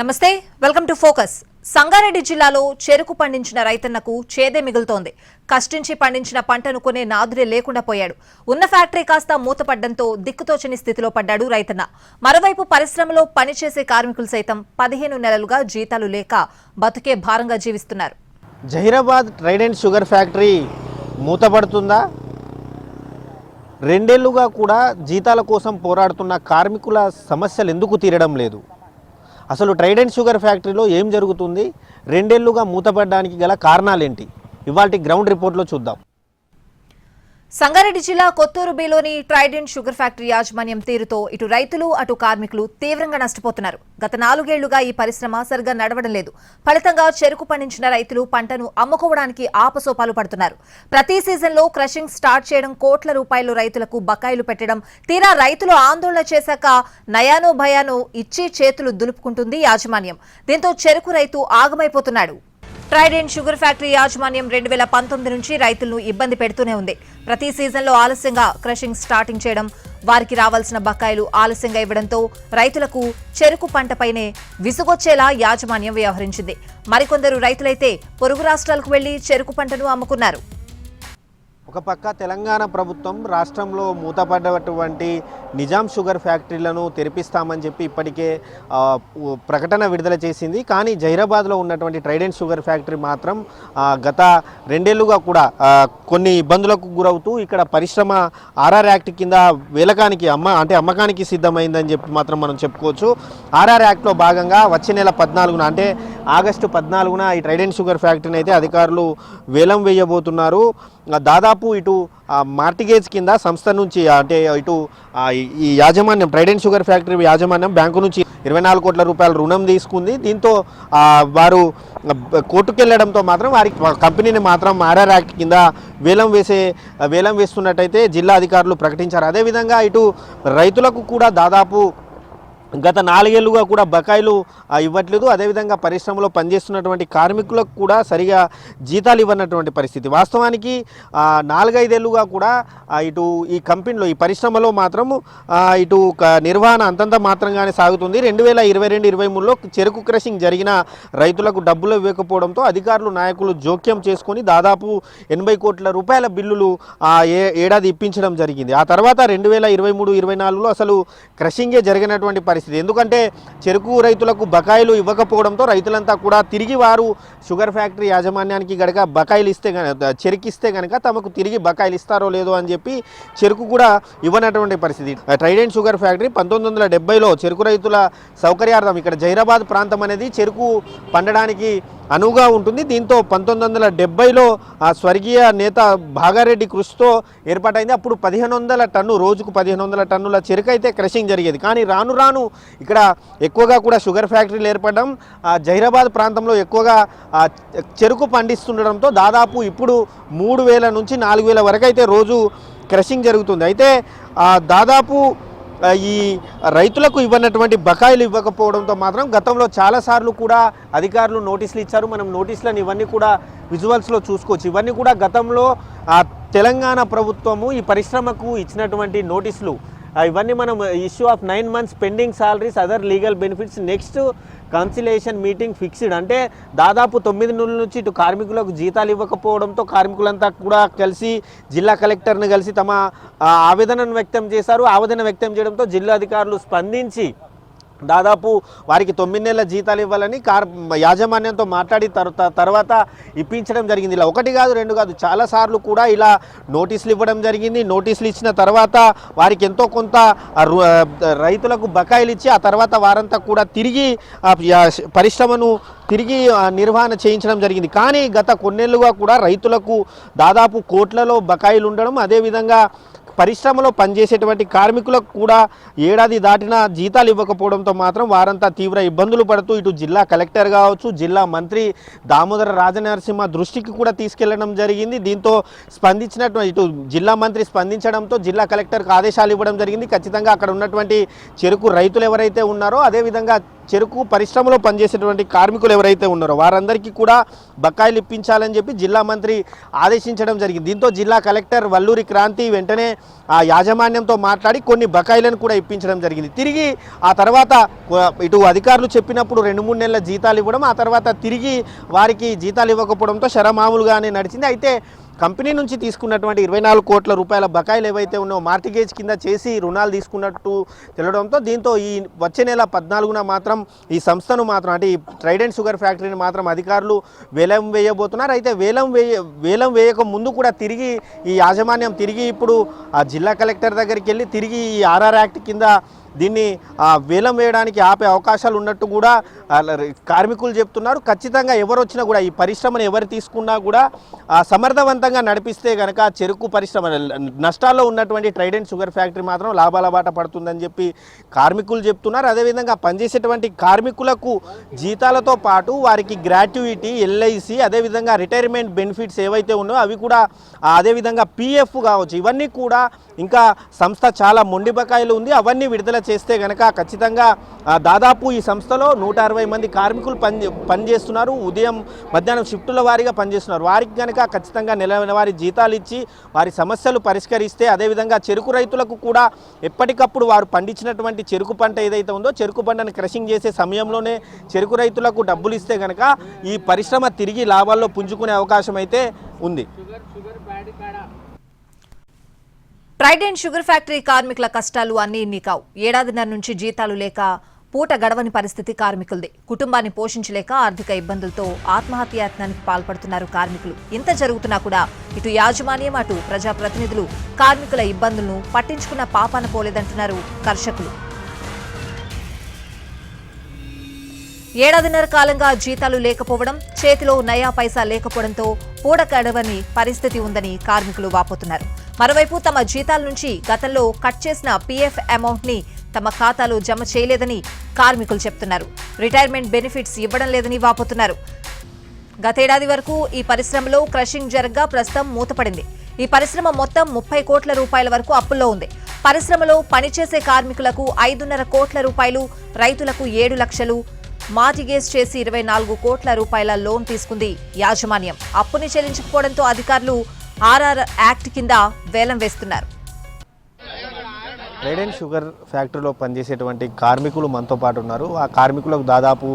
నమస్తే welcome to focus. Sangareddy జిల్లాలో చెరుకు పండించిన రైతన్నకు చేదే మిగులుతోంది. కష్టించి పండించిన పంటను కొనే నాదురే లేకుండా పోయాడు. ఉన్న ఫ్యాక్టరీ కాస్త మూతపడ్డంతో దిక్కుతోచని స్థితిలో పడ్డాడు రైతన్న. మరోవైపు పరిశ్రమలో పనిచేసే కార్మికులు సైతం పదిహేను నెలలుగా జీతాలు లేక బతుకే భారంగా జీవిస్తున్నారు. Zaheerabad Trident and sugar factory మూతపడుతుందా? రెండేళ్ళుగా కూడా జీతాల కోసం పోరాడుతున్న కార్మికుల సమస్యలు ఎందుకు తీరడం లేదు? అసలు ట్రైడెంట్ షుగర్ ఫ్యాక్టరీలో ఏం జరుగుతుంది? రెండేళ్ళుగా మూతపడడానికి గల కారణాలేంటి? ఇవాళ గ్రౌండ్ రిపోర్ట్లో చూద్దాం. సంగారెడ్డి జిల్లా కొత్తూరు బిలోని ట్రైడెంట్ షుగర్ ఫ్యాక్టరీ యాజమాన్యం తీరుతో ఇటు రైతులు అటు కార్మికులు తీవ్రంగా నష్టపోతున్నారు. గత నాలుగేళ్ళుగా ఈ పరిశ్రమ సరిగ్గా నడవడం లేదు. ఫలితంగా చెరుకు పండించిన రైతులు పంటను అమ్ముకోవడానికి ఆపసోపాలు పడుతున్నారు. ప్రతి సీజన్లో క్రషింగ్ స్టార్ట్ చేయడం కోట్ల రూపాయలు రైతులకు బకాయిలు పెట్టడం తీరా రైతులు ఆందోళన చేశాక నయానో భయానో ఇచ్చి చేతులు దులుపుకుంటుంది యాజమాన్యం. దీంతో చెరుకు రైతు ఆగమైపోతున్నాడు. ట్రైడెంట్ షుగర్ ఫ్యాక్టరీ యాజమాన్యం రెండు వేల పంతొమ్మిది నుంచి రైతులను ఇబ్బంది పెడుతూనే ఉంది. ప్రతి సీజన్లో ఆలస్యంగా క్రషింగ్ స్టార్టింగ్ చేయడం వారికి రావాల్సిన బకాయిలు ఆలస్యంగా ఇవ్వడంతో రైతులకు చెరుకు పంటపైనే విసుగొచ్చేలా యాజమాన్యం వ్యవహరించింది. మరికొందరు రైతులైతే పొరుగు రాష్ట్రాలకు వెళ్ళి చెరుకు పంటను అమ్ముకున్నారు. ఒక పక్క తెలంగాణ ప్రభుత్వం రాష్ట్రంలో మూతపడ్డటువంటి నిజాం షుగర్ ఫ్యాక్టరీలను తెరిపిస్తామని చెప్పి ఇప్పటికే ప్రకటన విడుదల చేసింది. కానీ జైరాబాద్లో ఉన్నటువంటి ట్రైడెంట్ షుగర్ ఫ్యాక్టరీ మాత్రం గత రెండేళ్ళుగా కూడా కొన్ని ఇబ్బందులకు గురవుతూ ఇక్కడ పరిశ్రమ ఆర్ఆర్ యాక్ట్ కింద వేలకానికి అమ్మ అంటే అమ్మకానికి సిద్ధమైందని చెప్పి మాత్రం మనం చెప్పుకోవచ్చు. ఆర్ఆర్ యాక్ట్లో భాగంగా వచ్చే నెల పద్నాలుగున అంటే ఆగస్టు పద్నాలుగున ఈ ట్రైడెంట్ షుగర్ ఫ్యాక్టరీని అయితే అధికారులు వేలం వేయబోతున్నారు. దాదాపు ఇటు మార్టిగేజ్ కింద సంస్థ నుంచి అంటే ఇటు ఈ- యాజమాన్యం ట్రైడెంట్ షుగర్ ఫ్యాక్టరీ యాజమాన్యం బ్యాంకు నుంచి ఇరవై నాలుగు కోట్ల రూపాయల రుణం తీసుకుంది. దీంతో వారు కోర్టుకు వెళ్ళడంతో మాత్రం వారికి కంపెనీని మాత్రం ఆర్ఆర్ యాక్ట్ కింద వేలం వేసే వేలం వేస్తున్నట్టయితే జిల్లా అధికారులు ప్రకటించారు. అదేవిధంగా ఇటు రైతులకు కూడా దాదాపు గత నాలుగేళ్ళుగా కూడా బకాయిలు ఇవ్వట్లేదు. అదేవిధంగా పరిశ్రమలో పనిచేస్తున్నటువంటి కార్మికులకు కూడా సరిగా జీతాలు ఇవ్వనటువంటి పరిస్థితి. వాస్తవానికి నాలుగైదేళ్ళుగా కూడా ఇటు ఈ కంపెనీలో ఈ పరిశ్రమలో మాత్రము ఇటు నిర్వహణ అంతంత మాత్రంగానే సాగుతుంది. రెండు వేల ఇరవై రెండు ఇరవై మూడులో చెరుకు క్రషింగ్ జరిగిన రైతులకు డబ్బులు ఇవ్వకపోవడంతో అధికారులు నాయకులు జోక్యం చేసుకొని దాదాపు ఎనభై కోట్ల రూపాయల బిల్లులు ఏ ఏడాది ఇప్పించడం జరిగింది. ఆ తర్వాత రెండు వేల ఇరవై మూడు ఇరవై నాలుగులో అసలు క్రషింగే జరిగినటువంటి పరిస్థితి ఎందుకంటే చెరుకు రైతులకు బకాయిలు ఇవ్వకపోవడంతో రైతులంతా కూడా తిరిగి వారు షుగర్ ఫ్యాక్టరీ యాజమాన్యానికి గనక బకాయిలు ఇస్తే గనక చెరుకు ఇస్తే కనుక తమకు తిరిగి బకాయిలు ఇస్తారో లేదో అని చెప్పి చెరుకు కూడా ఇవ్వనటువంటి పరిస్థితి. ట్రైడెంట్ షుగర్ ఫ్యాక్టరీ పంతొమ్మిది వందల డెబ్బైలో చెరుకు రైతుల సౌకర్యార్థం ఇక్కడ జైరాబాద్ ప్రాంతం అనేది చెరుకు పండడానికి అనువుగా ఉంటుంది. దీంతో పంతొమ్మిది వందల డెబ్బైలో ఆ స్వర్గీయ నేత భాగారెడ్డి కృషితో ఏర్పాటైంది. అప్పుడు పదిహేను వందల టన్ను రోజుకు పదిహేను వందల టన్నుల చెరుకు అయితే క్రషింగ్ జరిగేది. కానీ రాను రాను ఇక్కడ ఎక్కువగా కూడా షుగర్ ఫ్యాక్టరీలు ఏర్పడడం ఆ జైరాబాద్ ప్రాంతంలో ఎక్కువగా చెరుకు పండిస్తుండడంతో దాదాపు ఇప్పుడు మూడు వేల నుంచి నాలుగు వేల వరకు అయితే రోజు క్రషింగ్ జరుగుతుంది. అయితే దాదాపు ఈ రైతులకు ఇవ్వనటువంటి బకాయిలు ఇవ్వకపోవడంతో మాత్రం గతంలో చాలాసార్లు కూడా అధికారులు నోటీసులు ఇచ్చారు. మనం నోటీసులను ఇవన్నీ కూడా విజువల్స్లో చూసుకోవచ్చు. ఇవన్నీ కూడా గతంలో ఆ తెలంగాణ ప్రభుత్వము ఈ పరిశ్రమకు ఇచ్చినటువంటి నోటీసులు. ఇవన్నీ మనం issue of nine months pending salaries other legal benefits next conciliation meeting fixed అంటే దాదాపు తొమ్మిది నెలల నుంచి ఇటు కార్మికులకు జీతాలు ఇవ్వకపోవడంతో కార్మికులంతా కూడా కలిసి జిల్లా కలెక్టర్ని కలిసి తమ ఆవేదనను వ్యక్తం చేశారు. ఆవేదన వ్యక్తం చేయడంతో జిల్లా అధికారులు స్పందించి దాదాపు వారికి తొమ్మిది నెలల జీతాలు ఇవ్వాలని కార్ యాజమాన్యంతో మాట్లాడి తర్వాత ఇప్పించడం జరిగింది. ఇలా ఒకటి కాదు రెండు కాదు చాలాసార్లు కూడా ఇలా నోటీసులు ఇవ్వడం జరిగింది. నోటీసులు ఇచ్చిన తర్వాత వారికి ఎంతో కొంత రైతులకు బకాయిలు ఇచ్చి ఆ తర్వాత వారంతా కూడా తిరిగి పరిశ్రమను తిరిగి నిర్వహణ చేయించడం జరిగింది. కానీ గత కొన్నేళ్ళుగా కూడా రైతులకు దాదాపు కోట్లలో బకాయిలు ఉండడం అదేవిధంగా పరిశ్రమలో పనిచేసేటువంటి కార్మికులకు కూడా ఏడాది దాటిన జీతాలు ఇవ్వకపోవడంతో మాత్రం వారంతా తీవ్ర ఇబ్బందులు పడుతూ ఇటు జిల్లా కలెక్టర్ కావచ్చు జిల్లా మంత్రి దామోదర రాజనరసింహ దృష్టికి కూడా తీసుకెళ్ళడం జరిగింది. దీంతో స్పందించినటువంటి ఇటు జిల్లా మంత్రి స్పందించడంతో జిల్లా కలెక్టర్కి ఆదేశాలు ఇవ్వడం జరిగింది. ఖచ్చితంగా అక్కడ ఉన్నటువంటి చెరుకు రైతులు ఎవరైతే ఉన్నారో అదేవిధంగా చెరుకు పరిశ్రమలో పనిచేసేటువంటి కార్మికులు ఎవరైతే ఉన్నారో వారందరికీ కూడా బకాయిలు ఇప్పించాలని చెప్పి జిల్లా మంత్రి ఆదేశించడం జరిగింది. దీంతో జిల్లా కలెక్టర్ వల్లూరి క్రాంతి వెంటనే ఆ యాజమాన్యంతో మాట్లాడి కొన్ని బకాయిలను కూడా ఇప్పించడం జరిగింది. తిరిగి ఆ తర్వాత ఇటు అధికారులు చెప్పినప్పుడు రెండు మూడు నెలల జీతాలు ఇవ్వడం ఆ తర్వాత తిరిగి వారికి జీతాలు ఇవ్వకపోవడంతో శరమామూలుగానే నడిచింది. అయితే కంపెనీ నుంచి తీసుకున్నటువంటి ఇరవై నాలుగు కోట్ల రూపాయల బకాయిలు ఏవైతే ఉన్నాయో మార్టిగేజ్ కింద చేసి రుణాలు తీసుకున్నట్టు తెలడంతో దీంతో ఈ వచ్చే నెల పద్నాలుగున మాత్రం ఈ సంస్థను మాత్రం అంటే ఈ ట్రైడెంట్ షుగర్ ఫ్యాక్టరీని మాత్రం అధికారులు వేలం వేయబోతున్నారు. అయితే వేలం వేయ వేలం వేయక ముందు కూడా తిరిగి ఈ యాజమాన్యం తిరిగి ఇప్పుడు ఆ జిల్లా కలెక్టర్ దగ్గరికి వెళ్ళి తిరిగి ఈ ఆర్ఆర్ యాక్ట్ కింద దీన్ని ఆ, వేలం వేయడానికి ఆపే అవకాశాలు ఉన్నట్టు కూడా కార్మికులు చెప్తున్నారు. ఖచ్చితంగా ఎవరు వచ్చినా కూడా ఈ పరిశ్రమను ఎవరు తీసుకున్నా కూడా సమర్థవంతంగా నడిపిస్తే కనుక చెరుకు పరిశ్రమ నష్టాల్లో ఉన్నటువంటి ట్రైడెంట్ షుగర్ ఫ్యాక్టరీ మాత్రం లాభాల బాట పడుతుందని చెప్పి కార్మికులు చెప్తున్నారు. అదేవిధంగా పనిచేసేటువంటి కార్మికులకు జీతాలతో పాటు వారికి గ్రాట్యుయిటీ ఎల్ఐసి అదేవిధంగా రిటైర్మెంట్ బెనిఫిట్స్ ఏవైతే ఉన్నాయో అవి కూడా అదేవిధంగా పిఎఫ్ కావచ్చు ఇవన్నీ కూడా ఇంకా సంస్థ చాలా మొండి బకాయిలు ఉంది. అవన్నీ విడుదల చేస్తే కనుక ఖచ్చితంగా దాదాపు ఈ సంస్థలో నూట అరవై మంది కార్మికులు పని పనిచేస్తున్నారు. ఉదయం మధ్యాహ్నం షిఫ్టుల వారీగా పనిచేస్తున్నారు. వారికి కనుక ఖచ్చితంగా నెల వారి జీతాలు ఇచ్చి వారి సమస్యలు పరిష్కరిస్తే అదేవిధంగా చెరుకు రైతులకు కూడా ఎప్పటికప్పుడు వారు పండించినటువంటి చెరుకు పంట ఏదైతే ఉందో చెరుకు పంటను క్రషింగ్ చేసే సమయంలోనే చెరుకు రైతులకు డబ్బులు ఇస్తే కనుక ఈ పరిశ్రమ తిరిగి లాభాల్లో పుంజుకునే అవకాశం అయితే ఉంది. ట్రైడెంట్ షుగర్ ఫ్యాక్టరీ కార్మికుల కష్టాలు అన్నీ ఇన్ని కావు ఏడాదిన్నర నుంచి జీతాలు లేక పూట గడవని పరిస్థితి కార్మికులది. కుటుంబాన్ని పోషించలేక ఆర్థిక ఇబ్బందులతో ఆత్మహత్యాయత్నానికి పాల్పడుతున్నారు కార్మికులు. ఇంత జరుగుతున్నా కూడా ఇటు యాజమాన్యం అటు ప్రజాప్రతినిధులు కార్మికుల ఇబ్బందులను పట్టించుకున్న పాపాన పోలేదంటున్నారు కర్షకులు. ఏడాదిన్నర కాలంగా జీతాలు లేకపోవడం చేతిలో నయా పైసా లేకపోవడంతో పూడకడవని గడవని పరిస్థితి ఉందని కార్మికులు వాపోతున్నారు. మరోవైపు తమ జీతాల నుంచి గతంలో కట్ చేసిన పీఎఫ్ అమౌంట్ని తమ ఖాతాలో జమ చేయలేదని కార్మికులు చెప్తున్నారు. రిటైర్మెంట్ బెనిఫిట్స్ ఇవ్వడం లేదని వాపోతున్నారు. గతేడాది వరకు ఈ పరిశ్రమలో క్రషింగ్ జరగ్గా ప్రస్తుతం మూతపడింది. ఈ పరిశ్రమ మొత్తం ముప్పై కోట్ల రూపాయల వరకు అప్పుల్లో ఉంది. పరిశ్రమలో పనిచేసే కార్మికులకు ఐదున్నర కోట్ల రూపాయలు రైతులకు ఏడు లక్షలు మార్టిగేజ్ చేసి ఇరవై నాలుగు కోట్ల రూపాయల లోన్ తీసుకుంది యాజమాన్యం. అప్పుని చెల్లించకపోవడంతో అధికారులు ఆర్ఆర్ యాక్ట్ కింద వేలం వేస్తున్నారు. రెడ్ అండ్ షుగర్ ఫ్యాక్టరీలో పనిచేసేటువంటి కార్మికులు మనతో పాటు ఉన్నారు. ఆ కార్మికులకు దాదాపు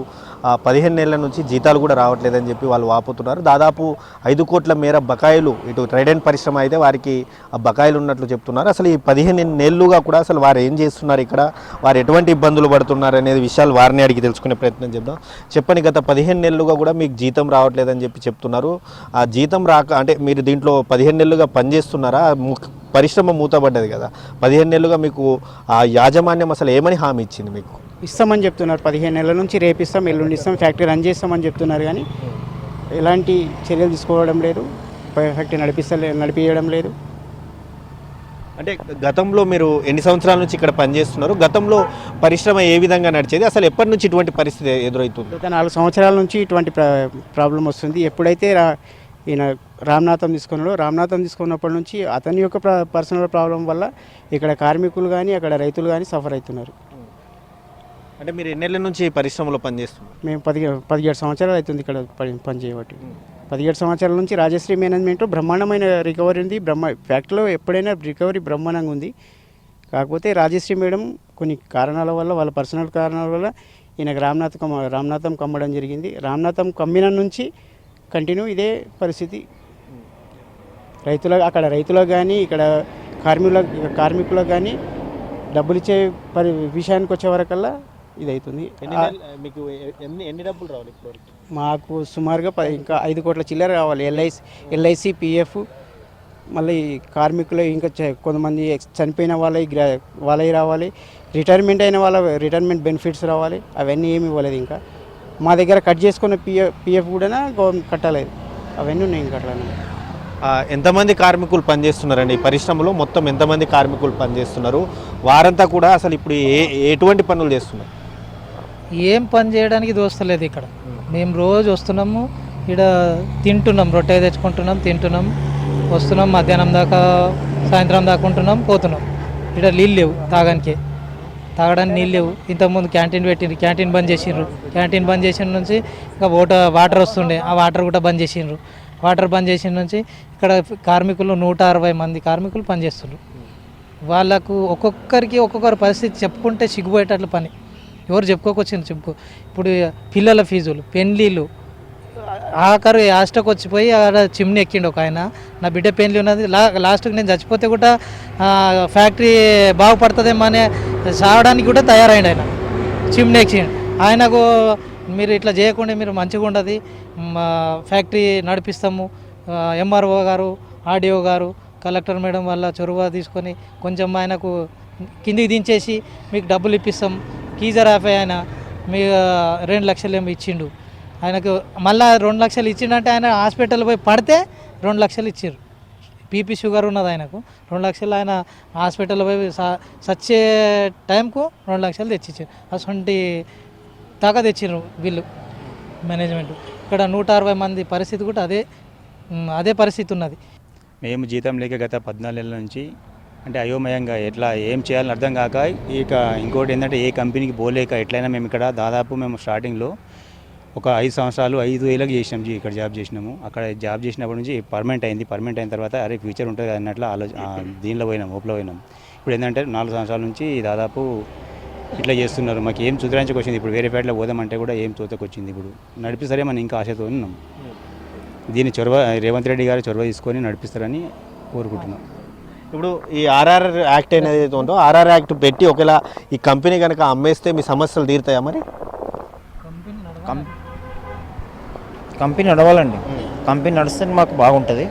పదిహేను నెలల నుంచి జీతాలు కూడా రావట్లేదని చెప్పి వాళ్ళు వాపోతున్నారు. దాదాపు ఐదు కోట్ల మేర బకాయిలు ఇటు ట్రైడెంట్ పరిశ్రమ అయితే వారికి ఆ బకాయిలు ఉన్నట్లు చెప్తున్నారు. అసలు ఈ పదిహేను నెలలుగా కూడా అసలు వారు ఏం చేస్తున్నారు ఇక్కడ? వారు ఎటువంటి ఇబ్బందులు పడుతున్నారు అనేది విషయాలు వారిని అడిగి తెలుసుకునే ప్రయత్నం చేద్దాం. చెప్పని గత పదిహేను నెలలుగా కూడా మీకు జీతం రావట్లేదని చెప్పి చెప్తున్నారు. ఆ జీతం రాక అంటే మీరు దీంట్లో పదిహేను నెలలుగా పనిచేస్తున్నారా? ము- పరిశ్రమ మూతపడ్డది కదా. పదిహేను నెలలుగా మీకు ఆ యాజమాన్యం అసలు ఏమని హామీ ఇచ్చింది మీకు? ఇస్తామని చెప్తున్నారు. పదిహేను నెలల నుంచి రేపిస్తాం ఎల్లుండి ఇస్తాం ఫ్యాక్టరీ రన్ చేస్తామని చెప్తున్నారు కానీ ఎలాంటి చర్యలు తీసుకోవడం లేదు ఫ్యాక్టరీ నడిపిస్తలే నడిపించడం లేదు. అంటే గతంలో మీరు ఎన్ని సంవత్సరాల నుంచి ఇక్కడ పనిచేస్తున్నారు? గతంలో పరిశ్రమ ఏ విధంగా నడిచేది? అసలు ఎప్పటి నుంచి ఇటువంటి పరిస్థితి ఎదురవుతుంది? గత నాలుగు సంవత్సరాల నుంచి ఇటువంటి ప్రా- ప్రాబ్లం వస్తుంది. ఎప్పుడైతే రా ఈయన రామ్నాథం తీసుకున్నాడో రామ్నాథం తీసుకున్నప్పటి నుంచి అతని యొక్క ప్ర- పర్సనల్ ప్రాబ్లం వల్ల ఇక్కడ కార్మికులు కానీ అక్కడ రైతులు కానీ సఫర్ అవుతున్నారు. అంటే మీరు ఎన్నెళ్ళ నుంచి ఈ పరిశ్రమలో పనిచేస్తున్నారు? మేము పది పదిహేడు సంవత్సరాలు అవుతుంది ఇక్కడ పని పనిచేయబట్టి పదిహేడు సంవత్సరాల నుంచి రాజశ్రీ మేనేజ్మెంట్ బ్రహ్మాండమైన రికవరీ ఉంది. బ్రహ్మ ఫ్యాక్టరీలో ఎప్పుడైనా రికవరీ బ్రహ్మాండంగా ఉంది. కాకపోతే రాజశ్రీ మేడం కొన్ని కారణాల వల్ల వాళ్ళ పర్సనల్ కారణాల వల్ల ఈయనకు రామ్నాథ్ కమ్మ రామ్నాథం కమ్మడం జరిగింది. రామ్నాథం కమ్మిన నుంచి కంటిన్యూ ఇదే పరిస్థితి. రైతుల అక్కడ రైతులకు కానీ ఇక్కడ కార్మికుల కార్మికులకు కానీ డబ్బులు ఇచ్చే పరి విషయానికి వచ్చే వరకల్లా ఇది అవుతుంది మీకు ఎన్ని ఎన్ని డబ్బులు రావాలి ఇప్పటివరకు మాకు సుమారుగా ప- ఇంకా ఐదు కోట్ల చిల్లర కావాలి ఎల్ఐసి ఎల్ఐసి పిఎఫ్ మళ్ళీ కార్మికులు ఇంకా చ- కొంతమంది చనిపోయిన వాళ్ళవి వాళ్ళవి రావాలి. రిటైర్మెంట్ అయిన వాళ్ళ రిటైర్మెంట్ బెనిఫిట్స్ రావాలి. అవన్నీ ఏమి ఇవ్వలేదు ఇంకా. మా దగ్గర కట్ చేసుకున్న పిఎఫ్ పిఎఫ్ కూడా గవర్నమెంట్ కట్టలేదు. అవన్నీ ఉన్నాయి ఇంకా అట్లానే. ఆ, ఎంతమంది కార్మికులు పనిచేస్తున్నారండి? ఈ పరిశ్రమలో మొత్తం ఎంతమంది కార్మికులు పనిచేస్తున్నారు? వారంతా కూడా అసలు ఇప్పుడు ఏ ఎటువంటి పనులు చేస్తున్నారు? ఏం పని చేయడానికి దోస్తలేదు ఇక్కడ. మేము రోజు వస్తున్నాము ఇక్కడ తింటున్నాం రొట్టె తెచ్చుకుంటున్నాం తింటున్నాం వస్తున్నాం మధ్యాహ్నం దాకా సాయంత్రం దాకా ఉంటున్నాం పోతున్నాం. ఇక్కడ నీళ్ళు లేవు తాగానికి. తాగడానికి నీళ్ళు లేవు. ఇంతకుముందు క్యాంటీన్ పెట్టిండ్రు క్యాంటీన్ బంద్ చేసిండ్రు. క్యాంటీన్ బంద్ చేసిన నుంచి ఇంకా వాటర్ వాటర్ వస్తుండే ఆ వాటర్ కూడా బంద్ చేసిండ్రు. వాటర్ బంద్ చేసిన నుంచి ఇక్కడ కార్మికులు నూట అరవై మంది కార్మికులు పనిచేస్తున్నారు. వాళ్ళకు ఒక్కొక్కరికి ఒక్కొక్కరి పరిస్థితి చెప్పుకుంటే సిగ్గుపోయేటట్లు పని. ఎవరు చెప్పుకోకొచ్చింది చెప్పుకో. ఇప్పుడు పిల్లల ఫీజులు పెళ్ళిళ్ళు ఆఖరు లాస్ట్కి వచ్చిపోయి ఆడ చిమ్ని ఎక్కిండు ఒక ఆయన. నా బిడ్డ పెళ్ళి ఉన్నది. లా లాస్ట్కి నేను చచ్చిపోతే కూడా ఫ్యాక్టరీ బాగుపడుతుందేమో అనే సావడానికి కూడా తయారైండు ఆయన. చిమ్ని ఎక్కిండు. ఆయనకు మీరు ఇట్లా చేయకుండా మీరు మంచిగా ఉండదు. మా ఫ్యాక్టరీ నడిపిస్తాము. ఎంఆర్ఓ గారు ఆర్డీఓ గారు కలెక్టర్ మేడం వల్ల చొరవ తీసుకొని కొంచెం ఆయనకు కిందికి దించేసి మీకు డబ్బులు ఇప్పిస్తాం. కీజర్ ఆఫ్ ఆయన మీ రెండు లక్షలు ఏమో ఇచ్చిండు. ఆయనకు మళ్ళీ రెండు లక్షలు ఇచ్చిండంటే ఆయన హాస్పిటల్ పోయి పడితే రెండు లక్షలు ఇచ్చారు బీపీ షుగర్ ఉన్నది ఆయనకు. రెండు లక్షలు ఆయన హాస్పిటల్ పోయి సచ్చే టైంకు రెండు లక్షలు తెచ్చిచ్చారు అటువంటి దాకా తెచ్చిండ్రు వీళ్ళు మేనేజ్మెంట్. ఇక్కడ నూట అరవై మంది పరిస్థితి కూడా అదే అదే పరిస్థితి ఉన్నది. మేము జీతం లేక గత పద్నాలుగు నెలల నుంచి అంటే అయోమయంగా ఎట్లా ఏం చేయాలని అర్థం కాక ఇక ఇంకోటి ఏంటంటే ఏ కంపెనీకి పోలేక ఎట్లయినా మేము ఇక్కడ దాదాపు మేము స్టార్టింగ్లో ఒక ఐదు సంవత్సరాలు ఐదు ఏళ్ళకి చేసినాం జీ ఇక్కడ జాబ్ చేసినాము. అక్కడ జాబ్ చేసినప్పటి నుంచి పర్మనెంట్ అయింది. పర్మనెంట్ అయిన తర్వాత అరే ఫ్యూచర్ ఉంటుంది అన్నట్లు ఆలోచన దీనిలో పోయినాం ఓపులో పోయినాం. ఇప్పుడు ఏంటంటే నాలుగు సంవత్సరాల నుంచి దాదాపు ఇట్లా చేస్తున్నారు. మాకు ఏం సుధరాంచకు వచ్చింది? ఇప్పుడు వేరే పేటలో పోదామంటే కూడా ఏం చూతకొచ్చింది ఇప్పుడు. నడిపిస్తారే మనం ఇంకా ఆశతో ఉన్నాం. దీన్ని చొరవ రేవంత్ రెడ్డి గారు చొరవ తీసుకొని నడిపిస్తారని కోరుకుంటున్నాం. ఇప్పుడు ఈ ఆర్ఆర్ యాక్ట్ అనేది ఏదైతే ఉందో ఆర్ఆర్ యాక్ట్ పెట్టి ఒకవేళ ఈ కంపెనీ కనుక అమ్మేస్తే మీ సమస్యలు తీరుతాయా మరి? కం కంపెనీ నడవాలండి. కంపెనీ నడిస్తే మాకు బాగుంటుంది.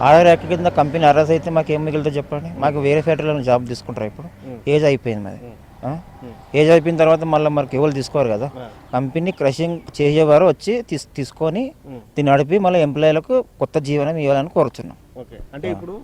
ఆర్ఆర్ యాక్ట్ కింద కంపెనీ అరెస్ట్ అయితే మాకు ఏం మిగులుతుంది చెప్పండి? మాకు వేరే ఫ్యాక్టరీలో జాబ్ తీసుకుంటారు ఇప్పుడు. ఏజ్ అయిపోయింది మాది. ఆ? ఏజ్ అయిపోయిన తర్వాత మళ్ళీ మనకి ఎవరు తీసుకోరు కదా. కంపెనీ క్రషింగ్ చేసేవారు వచ్చి తీస్ తీసుకొని దీన్ని నడిపి మళ్ళీ ఎంప్లాయీలకు కొత్త జీవనం ఇవ్వాలని కోరుతున్నాం ఓకే. అంటే ఇప్పుడు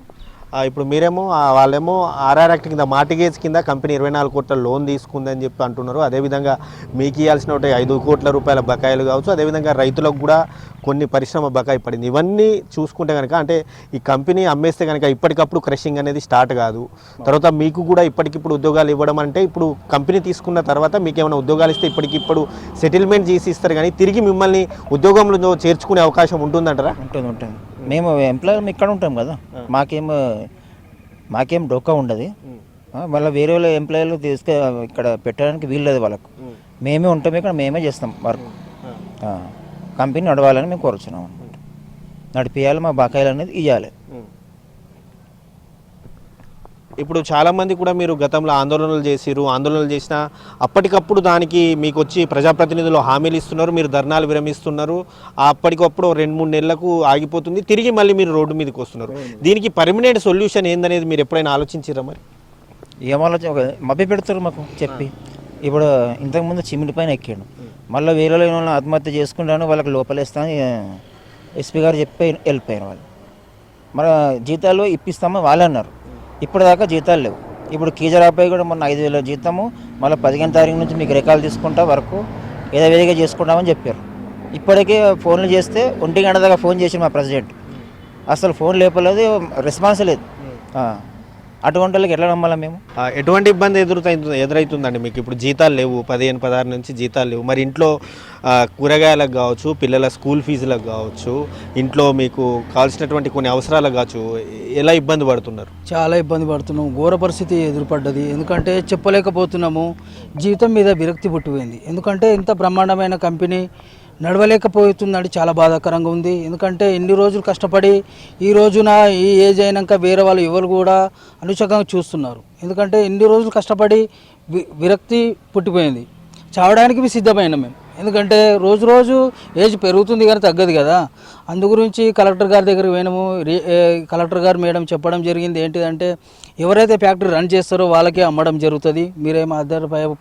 ఇప్పుడు మీరేమో వాళ్ళేమో ఆర్ఆర్ యాక్ట్ కింద మార్టిగేజ్ కింద కంపెనీ ఇరవై నాలుగు కోట్ల లోన్ తీసుకుందని చెప్పి అంటున్నారు. అదేవిధంగా మీకు ఇవ్వాల్సిన ఒకటి ఐదు కోట్ల రూపాయల బకాయిలు కావచ్చు. అదేవిధంగా రైతులకు కూడా కొన్ని పరిశ్రమ బకాయి పడింది. ఇవన్నీ చూసుకుంటే కనుక అంటే ఈ కంపెనీ అమ్మేస్తే కనుక ఇప్పటికప్పుడు క్రషింగ్ అనేది స్టార్ట్ కాదు. తర్వాత మీకు కూడా ఇప్పటికిప్పుడు ఉద్యోగాలు ఇవ్వడం అంటే ఇప్పుడు కంపెనీ తీసుకున్న తర్వాత మీకు ఏమైనా ఉద్యోగాలు ఇస్తే ఇప్పటికిప్పుడు సెటిల్మెంట్ చేసి ఇస్తారు. కానీ తిరిగి మిమ్మల్ని ఉద్యోగంలో చేర్చుకునే అవకాశం ఉంటుందంటారా? ఉంటుంది ఉంటుంది. మేము ఎంప్లాయీ ఇక్కడ ఉంటాం కదా. మాకేం మాకేం డోకా ఉండదు. మళ్ళీ వేరే వాళ్ళ ఎంప్లాయీలు తీసుకు ఇక్కడ పెట్టడానికి వీల్లేదు వాళ్ళకు. మేమే ఉంటాం ఇక్కడ మేమే చేస్తాం వర్క్ కంపెనీ నడవాలని మేము కోరుచున్నాం అనమాట నడిపియాలి మా బకాయిలు అనేది ఇవ్వాలి ఇప్పుడు చాలామంది కూడా మీరు గతంలో ఆందోళనలు చేసిరు ఆందోళనలు చేసిన అప్పటికప్పుడు దానికి మీకు వచ్చి ప్రజాప్రతినిధులు హామీలు ఇస్తున్నారు. మీరు ధర్నాలు విరమిస్తున్నారు. అప్పటికప్పుడు రెండు మూడు నెలలకు ఆగిపోతుంది. తిరిగి మళ్ళీ మీరు రోడ్డు మీదకి వస్తున్నారు. దీనికి పర్మనెంట్ సొల్యూషన్ ఏందనేది మీరు ఎప్పుడైనా ఆలోచించారా మరి? ఏం ఆలోచన? ఒక మభ్య పెడతారు మాకు చెప్పి. ఇప్పుడు ఇంతకుముందు చిమిడి పైన ఎక్కాడు. మళ్ళీ వేరే వాళ్ళని ఆత్మహత్య చేసుకుంటాను వాళ్ళకి లోపలేస్తాను ఎస్పీ గారు చెప్పి వెళ్ళిపోయారు వాళ్ళు. మరి జీతాలు ఇప్పిస్తామని వాళ్ళు అన్నారు ఇప్పటిదాకా జీతాలు లేవు. ఇప్పుడు కీజర్ అబ్బాయి కూడా మొన్న ఐదు వేల జీతము మళ్ళీ పదిహేను తారీఖు నుంచి మీకు రికాల్ తీసుకుంటా వరకు ఏదో విధిగా చేసుకుంటామని చెప్పారు. ఇప్పటికే ఫోన్లు చేస్తే ఒంటి గంట దాకా ఫోన్ చేసి మా ప్రెసిడెంట్. అసలు ఫోన్ లేపలేదు రెస్పాన్స్ లేదు. ఆ. అటువంటి వాళ్ళకి ఎట్లా నమ్మాలా మేము? ఎటువంటి ఇబ్బంది ఎదురుతుంది ఎదురవుతుందండి మీకు? ఇప్పుడు జీతాలు లేవు పదిహేను పదహారు నుంచి జీతాలు లేవు. మరి ఇంట్లో కూరగాయలకు కావచ్చు పిల్లల స్కూల్ ఫీజులకు కావచ్చు ఇంట్లో మీకు కావాల్సినటువంటి కొన్ని అవసరాలకు కావచ్చు ఎలా ఇబ్బంది పడుతున్నారు? చాలా ఇబ్బంది పడుతున్నాం. ఘోర పరిస్థితి ఎదురుపడ్డది. ఎందుకంటే చెప్పలేకపోతున్నాము. జీవితం మీద విరక్తి పుట్టిపోయింది. ఎందుకంటే ఇంత బ్రహ్మాండమైన కంపెనీ నడవలేకపోతుందండి చాలా బాధాకరంగా ఉంది. ఎందుకంటే ఎన్ని రోజులు కష్టపడి ఈ రోజున ఈ ఏజ్ అయినాక వేరే వాళ్ళు ఎవరు కూడా అనుచకంగా చూస్తున్నారు. ఎందుకంటే ఎన్ని రోజులు కష్టపడి వి- విరక్తి పుట్టిపోయింది. చావడానికి సిద్ధమైన మేము. ఎందుకంటే రోజు రోజు ఏజ్ పెరుగుతుంది కానీ తగ్గదు కదా. అందు గురించి కలెక్టర్ గారి దగ్గర పోయినాము. రీ- ఏ, కలెక్టర్ గారు మేడం చెప్పడం జరిగింది ఏంటిదంటే ఎవరైతే ఫ్యాక్టరీ రన్ చేస్తారో వాళ్ళకే అమ్మడం జరుగుతుంది. మీరేం అద్దరు భయ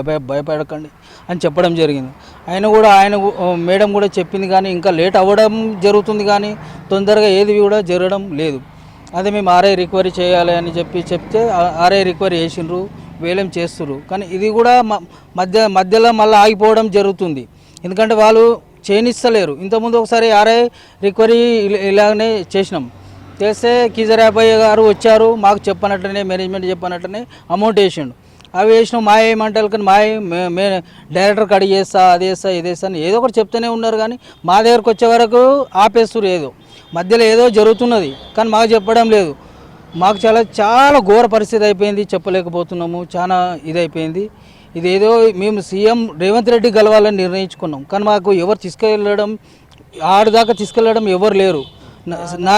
భయ- భయపడకండి అని చెప్పడం జరిగింది. ఆయన కూడా ఆయన మేడం కూడా చెప్పింది కానీ ఇంకా లేట్ అవ్వడం జరుగుతుంది కానీ తొందరగా ఏది కూడా జరగడం లేదు. అదే మేము ఆర్ఐ రికవరీ చేయాలి అని చెప్పి చెప్తే ఆర్ఐ రికవరీ చేసిండ్రు. వేలం చేస్తున్నారు కానీ ఇది కూడా మ- మధ్య మధ్యలో మళ్ళీ ఆగిపోవడం జరుగుతుంది. ఎందుకంటే వాళ్ళు చేయనిస్తలేరు. ఇంతకుముందు ఒకసారి ఆర్ఐ రికవరీ ఇలా- ఇలాగనే చేసినాం. చేస్తే కిజర్ యాభయ్య గారు వచ్చారు. మాకు చెప్పనట్లనే మేనేజ్మెంట్ చెప్పనట్లనే అమౌంట్ వేసిండు. అవి వేసినాం. మా ఏమంటారు కానీ మా మే- మే డైరెక్టర్ కడిగి చేస్తా అది వేస్తా ఇది వేస్తా అని ఏదో ఒకటి చెప్తూనే ఉన్నారు కానీ మా దగ్గరకు వచ్చే వరకు ఆపేస్తారు ఏదో. మధ్యలో ఏదో జరుగుతున్నది. కానీ మాకు చెప్పడం లేదు. మాకు చాలా చాలా ఘోర పరిస్థితి అయిపోయింది చెప్పలేకపోతున్నాము చాలా ఇదైపోయింది. ఇదేదో మేము సీఎం రేవంత్ రెడ్డి గెలవాలని నిర్ణయించుకున్నాం. కానీ మాకు ఎవరు తీసుకెళ్ళడం ఆడదాకా తీసుకెళ్ళడం ఎవరు లేరు. నా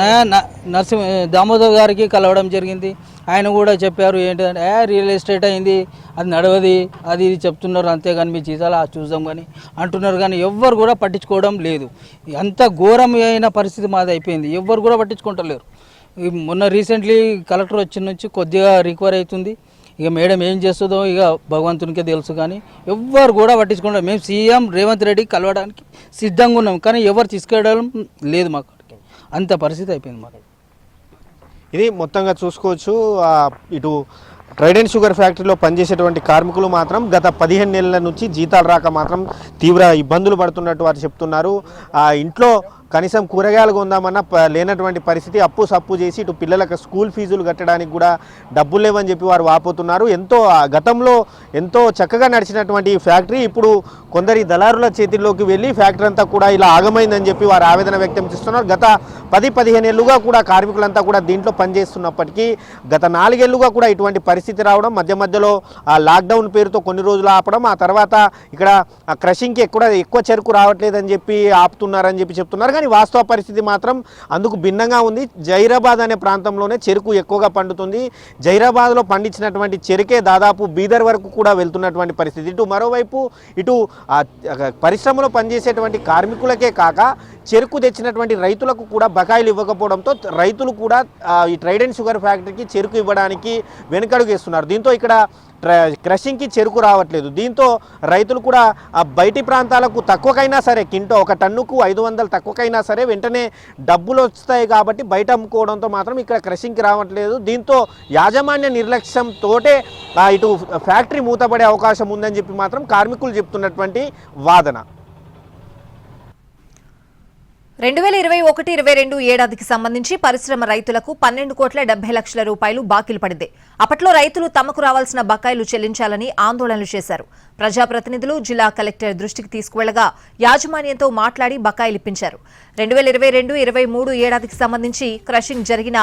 నా నరసింహ దామోదర్ గారికి కలవడం జరిగింది. ఆయన కూడా చెప్పారు ఏంటంటే రియల్ ఎస్టేట్ అయింది అది నడవది అది ఇది చెప్తున్నారు అంతేగాని మీ జీతాలు చూద్దాం కానీ అంటున్నారు. కానీ ఎవ్వరు కూడా పట్టించుకోవడం లేదు. అంత ఘోరమైన పరిస్థితి మాది అయిపోయింది. ఎవ్వరు కూడా పట్టించుకుంటలేరు. మొన్న రీసెంట్లీ కలెక్టర్ వచ్చిన నుంచి కొద్దిగా రికవర్ అవుతుంది. ఇక మేడం ఏం చేస్తుందో ఇక భగవంతునికే తెలుసు కానీ ఎవ్వరు కూడా పట్టించుకుంటారు మేము సీఎం రేవంత్ రెడ్డి కలవడానికి సిద్ధంగా ఉన్నాం కానీ ఎవరు తీసుకెళ్ళడం లేదు మాకు అంత పరిస్థితి అయిపోయింది మాకు. ఇది మొత్తంగా చూసుకోవచ్చు. ఇటు ఇటు ట్రైడెంట్ షుగర్ ఫ్యాక్టరీలో పనిచేసేటువంటి కార్మికులు మాత్రం గత పదిహేను నెలల నుంచి జీతాలు రాక మాత్రం తీవ్ర ఇబ్బందులు పడుతున్నట్టు వారు చెప్తున్నారు. ఆ ఇంట్లో కనీసం కూరగాయలు కొందామన్నా లేనటువంటి పరిస్థితి అప్పు సప్పు చేసి ఇటు పిల్లలకు స్కూల్ ఫీజులు కట్టడానికి కూడా డబ్బులు లేవని చెప్పి వారు వాపోతున్నారు. ఎంతో గతంలో ఎంతో చక్కగా నడిచినటువంటి ఫ్యాక్టరీ ఇప్పుడు కొందరి దళారుల చేతిలోకి వెళ్ళి ఫ్యాక్టరీ అంతా కూడా ఇలా ఆగమైందని చెప్పి వారు ఆవేదన వ్యక్తం చేస్తున్నారు. గత పది పదిహేను ఏళ్ళుగా కూడా కార్మికులంతా కూడా దీంట్లో పనిచేస్తున్నప్పటికీ గత నాలుగేళ్ళుగా కూడా ఇటువంటి పరిస్థితి రావడం మధ్య మధ్యలో ఆ లాక్డౌన్ పేరుతో కొన్ని రోజులు ఆపడం ఆ తర్వాత ఇక్కడ క్రషింగ్కి ఎక్కువ ఎక్కువ చెరుకు రావట్లేదని చెప్పి ఆపుతున్నారని చెప్పి చెప్తున్నారు. కానీ వాస్తవ పరిస్థితి మాత్రం అందుకు భిన్నంగా ఉంది. జైరాబాద్ అనే ప్రాంతంలోనే చెరుకు ఎక్కువగా పండుతుంది. జైరాబాద్లో పండించినటువంటి చెరుకే దాదాపు బీదర్ వరకు కూడా వెళ్తున్నటువంటి పరిస్థితి. ఇటు మరోవైపు ఇటు పరిశ్రమలో పనిచేసేటువంటి కార్మికులకే కాక చెరుకు తెచ్చినటువంటి రైతులకు కూడా బకాయిలు ఇవ్వకపోవడంతో రైతులు కూడా ఈ ట్రైడ్ అండ్ షుగర్ ఫ్యాక్టరీకి చెరుకు ఇవ్వడానికి వెనుకడుగేస్తున్నారు. దీంతో ఇక్కడ క్రషింగ్కి చెరుకు రావట్లేదు. దీంతో రైతులు కూడా ఆ బయటి ప్రాంతాలకు తక్కువకైనా సరే కింటో ఒక టన్నుకు ఐదు వందలు తక్కువకైనా సరే వెంటనే డబ్బులు వస్తాయి కాబట్టి బయట అమ్ముకోవడంతో మాత్రం ఇక్కడ క్రషింగ్కి రావట్లేదు. దీంతో యాజమాన్య నిర్లక్ష్యంతోటే ఇటు ఫ్యాక్టరీ మూతపడే అవకాశం ఉందని చెప్పి మాత్రం కార్మికులు చెప్తున్నటువంటి వాదన. రెండు వేల ఇరవై ఒకటి ఇరవై రెండు ఏడాదికి సంబంధించి పరిశ్రమ రైతులకు పన్నెండు కోట్ల డెబ్బై లక్షల రూపాయలు బాకీలు పడింది. అప్పట్లో రైతులు తమకు రావాల్సిన బకాయిలు చెల్లించాలని ఆందోళనలు చేశారు. ప్రజాప్రతినిధులు జిల్లా కలెక్టర్ దృష్టికి తీసుకువెళ్ళగా యాజమాన్యంతో మాట్లాడి బకాయిలు ఇప్పించారు. రెండు వేల ఇరవై రెండు ఇరవై మూడు ఏడాదికి సంబంధించి క్రషింగ్ జరిగిన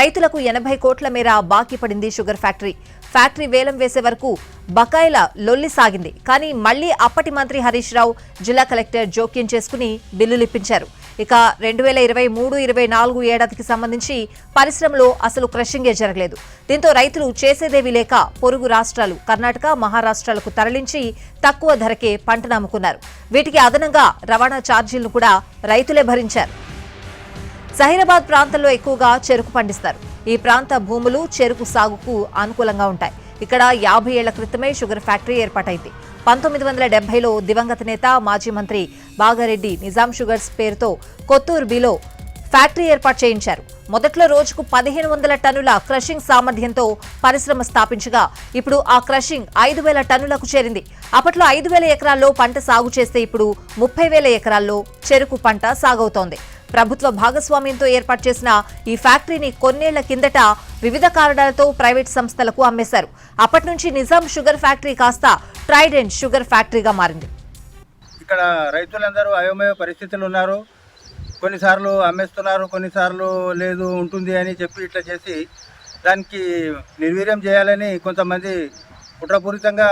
రైతులకు ఎనభై కోట్ల మేర బాకీ పడింది షుగర్ ఫ్యాక్టరీ. ఫ్యాక్టరీ వేలం వేసే వరకు బకాయిల లొల్లి సాగింది. కానీ మళ్ళీ అప్పటి మంత్రి హరీష్ రావు జిల్లా కలెక్టర్ జోక్యం చేసుకుని బిల్లులు ఇప్పించారు. ఇక రెండు వేల ఇరవై మూడు ఇరవై నాలుగు ఏడాదికి సంబంధించి పరిశ్రమలో అసలు క్రషింగే జరగలేదు. దీంతో రైతులు చేసేదేవీ లేక పొరుగు రాష్ట్రాలు కర్ణాటక మహారాష్ట్రాలకు తరలించి తక్కువ ధరకే పంటను అమ్ముకున్నారు వీటికి అదనంగా రవాణా ఛార్జీలను కూడా రైతులే భరించారు. సహీరాబాద్ ప్రాంతంలో ఎక్కువగా చెరుకు పండిస్తారు. ఈ ప్రాంత భూములు చెరుకు సాగుకు అనుకూలంగా ఉంటాయి. ఇక్కడ యాభై ఏళ్ళ క్రితమే షుగర్ ఫ్యాక్టరీ ఏర్పాటైంది. పంతొమ్మిది వందల డెబ్బైలో దివంగత నేత మాజీ మంత్రి బాగారెడ్డి నిజాం షుగర్స్ పేరుతో కొత్తూరు బిలో ఫ్యాక్టరీ ఏర్పాటు చేయించారు. మొదట్లో రోజుకు పదిహేను వందల టన్నుల క్రషింగ్ సామర్థ్యంతో పరిశ్రమ స్థాపించగా ఇప్పుడు ఆ క్రషింగ్ ఐదు వేల టన్నులకు చేరింది. అప్పట్లో ఐదు వేల ఎకరాల్లో పంట సాగు చేస్తే ఇప్పుడు ముప్పై వేల ఎకరాల్లో చెరుకు పంట సాగవుతోంది. ప్రభుత్వ భాగస్వామ్యంతో ఏర్పాటు చేసిన ఈ ఫ్యాక్టరీని కొన్నేళ్ళ కిందట వివిధ కారణాలతో ప్రైవేట్ సంస్థలకు అమ్మేశారు. అప్పటి నుంచి నిజాం షుగర్ ఫ్యాక్టరీ కాస్త ట్రైడెంట్ షుగర్ ఫ్యాక్టరీగా మారింది. ఇక్కడ రైతులందరూ అయోమయ పరిస్థితులు ఉన్నారు. కొన్నిసార్లు అమ్మేస్తున్నారు కొన్నిసార్లు లేదు ఉంటుంది అని చెప్పి ఇట్లా చేసి దానికి నిర్వీర్యం చేయాలని కొంతమంది కుట్రపూరితంగా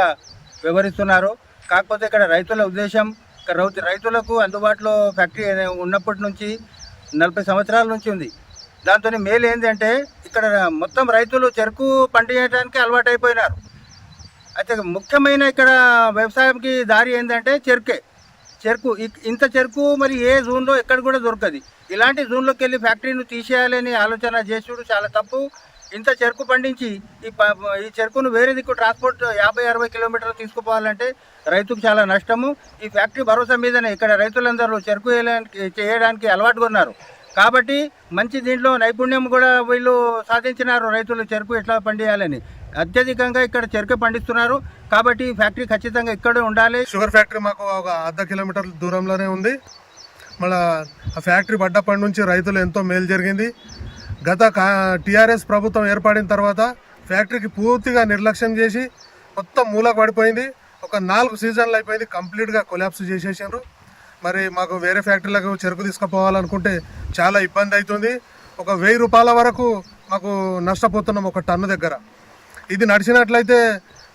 వ్యవహరిస్తున్నారు. కాకపోతే ఇక్కడ రైతుల ఉద్దేశం రౌతు- రైతులకు అందుబాటులో ఫ్యాక్టరీ ఉన్నప్పటి నుంచి నలభై సంవత్సరాల నుంచి ఉంది. దాంతో మేలు ఏంటంటే ఇక్కడ మొత్తం రైతులు చెరుకు పండించడానికి అలవాటు అయిపోయినారు అయితే ముఖ్యమైన ఇక్కడ వ్యవసాయంకి దారి ఏంటంటే చెరుకే. చెరుకు ఇంత చెరుకు మరి ఏ జూన్లో ఎక్కడ కూడా దొరకదు. ఇలాంటి జూన్లోకి వెళ్ళి ఫ్యాక్టరీని తీసేయాలని ఆలోచన చేసుడు చాలా తప్పు. ఇంత చెరుకు పండించి ఈ ప- ఈ చెరుకును వేరే దిక్కు ట్రాన్స్పోర్ట్ యాభై అరవై కిలోమీటర్లు తీసుకుపోవాలంటే రైతుకు చాలా నష్టము. ఈ ఫ్యాక్టరీ భరోసా మీదనే ఇక్కడ రైతులందరూ చెరుకు చేయడానికి అలవాటుగా ఉన్నారు కాబట్టి మంచి దీంట్లో నైపుణ్యం కూడా వీళ్ళు సాధించినారు రైతులు చెరుకు ఎట్లా పండియాలని. అత్యధికంగా ఇక్కడ చెరుకు పండిస్తున్నారు. కాబట్టి ఈ ఫ్యాక్టరీ ఖచ్చితంగా ఇక్కడే ఉండాలి. షుగర్ ఫ్యాక్టరీ మాకు ఒక అర్ధ కిలోమీటర్ల దూరంలోనే ఉంది. మళ్ళా ఆ ఫ్యాక్టరీ పడ్డప్పటి నుంచి రైతులు ఎంతో మేలు జరిగింది. గత టీఆర్ఎస్ ప్రభుత్వం ఏర్పడిన తర్వాత ఫ్యాక్టరీకి పూర్తిగా నిర్లక్ష్యం చేసి మొత్తం మూలకు పడిపోయింది. ఒక నాలుగు సీజన్లు అయిపోయింది. కంప్లీట్గా కొలాప్స్ చేసేసారు మరి మాకు వేరే ఫ్యాక్టరీలకు చెరుకు తీసుకుపోవాలనుకుంటే చాలా ఇబ్బంది అవుతుంది. ఒక వెయ్యి రూపాయల వరకు మాకు నష్టపోతున్నాం ఒక టన్ను దగ్గర. ఇది నడిచినట్లయితే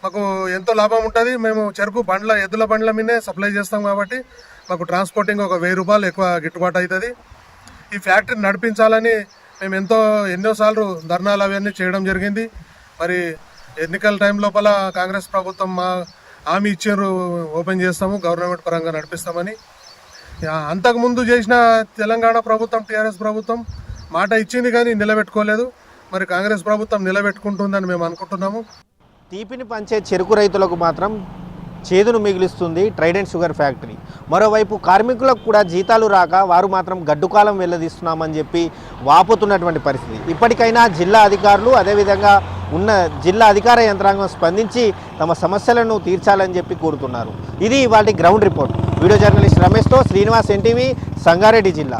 మాకు ఎంతో లాభం ఉంటుంది. మేము చెరుకు బండ్ల ఎద్దుల బండ్ల మీదే సప్లై చేస్తాం కాబట్టి మాకు ట్రాన్స్పోర్టింగ్ ఒక వెయ్యి రూపాయలు ఎక్కువ గిట్టుబాటు అవుతుంది. ఈ ఫ్యాక్టరీ నడిపించాలని మేము ఎంతో ఎన్నోసార్లు ధర్నాలు అవన్నీ చేయడం జరిగింది. మరి ఎన్నికల టైం లోపల కాంగ్రెస్ ప్రభుత్వం మా హామీ ఇచ్చారు ఓపెన్ చేస్తాము గవర్నమెంట్ పరంగా నడిపిస్తామని. అంతకుముందు చేసిన తెలంగాణ ప్రభుత్వం టీఆర్ఎస్ ప్రభుత్వం మాట ఇచ్చింది కానీ నిలబెట్టుకోలేదు. మరి కాంగ్రెస్ ప్రభుత్వం నిలబెట్టుకుంటుందని మేము అనుకుంటున్నాము. తీపిని పంచే చెరుకు రైతులకు మాత్రం చేదును మిగిలిస్తుంది ట్రైడెంట్ షుగర్ ఫ్యాక్టరీ. మరోవైపు కార్మికులకు కూడా జీతాలు రాక వారు మాత్రం గడ్డుకాలం వెళ్ళదీస్తున్నామని చెప్పి వాపోతున్నటువంటి పరిస్థితి. ఇప్పటికైనా జిల్లా అధికారులు అదేవిధంగా ఉన్న జిల్లా అధికార యంత్రాంగం స్పందించి తమ సమస్యలను తీర్చాలని చెప్పి కోరుతున్నారు. ఇది వాటి గ్రౌండ్ రిపోర్ట్. వీడియో జర్నలిస్ట్ రమేష్తో శ్రీనివాస్ ఎన్టీవీ సంగారెడ్డి జిల్లా.